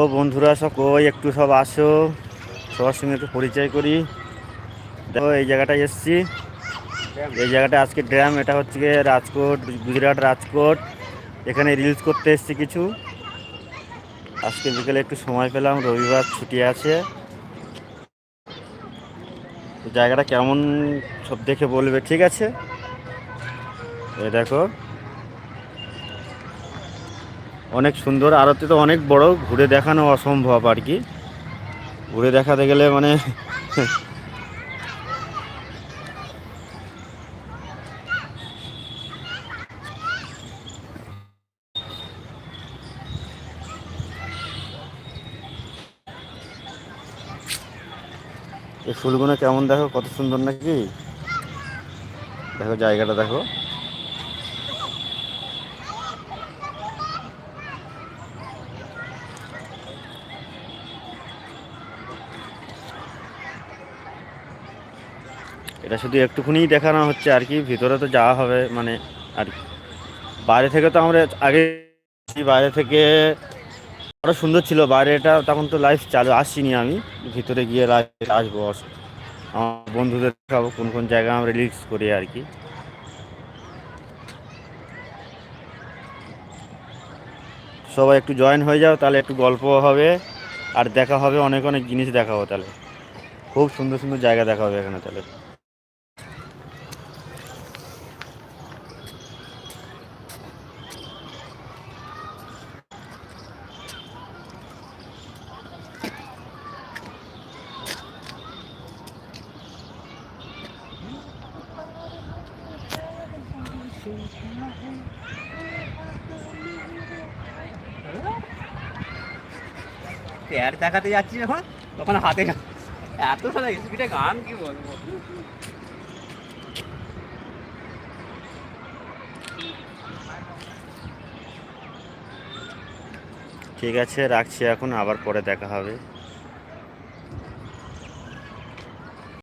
ও বন্ধুরা সব কই একটু সব আসো। সবার সঙ্গে একটু পরিচয় করি। দেখো, এই জায়গাটায় এসছি। এই জায়গাটা আজকে ড্যাম, এটা হচ্ছে গিয়ে রাজকোট, গুজরাট রাজকোট। এখানে রিলস করতে এসছি কিছু। আজকে বিকেলে একটু সময় পেলাম, রবিবার ছুটি আছে। জায়গাটা কেমন, সব দেখে বলবে, ঠিক আছে? এই দেখো। অনেক সুন্দর আরতি তো অনেক বড়, ঘুরে দেখানো অসম্ভব আর কি। ঘুরে দেখাতে গেলে মানে এই ফুলগুলো কেমন দেখো? কত সুন্দর নাকি? দেখো জায়গাটা দেখো। এটা শুধু একটুখানি দেখানো হচ্ছে আর কি, ভিতরে তো যাওয়া হবে মানে আর। বাইরে থেকে তো আমরা আগে বাইরে থেকে আরও সুন্দর ছিল বাইরেটা তখন তো লাইফ চালু আসছিনি আমি। ভিতরে গিয়ে লাইফ আসব। আমার বন্ধুদের দেখাবো কোন কোন জায়গা আমরা রিলিক্স করি আর কি। সবাই একটু জয়েন হয়ে যাও, তাহলে একটু গল্প হবে, আর দেখা হবে, অনেক অনেক জিনিস দেখাবো তাহলে। খুব সুন্দর সুন্দর জায়গা দেখা হবে এখানে তাহলে। প্যার দেখাতে যাচ্ছি যখন তখন হাতে এত সারা স্পিডে গান কি বলব? ঠিক আছে, রাখছি এখন, আবার পরে দেখা হবে।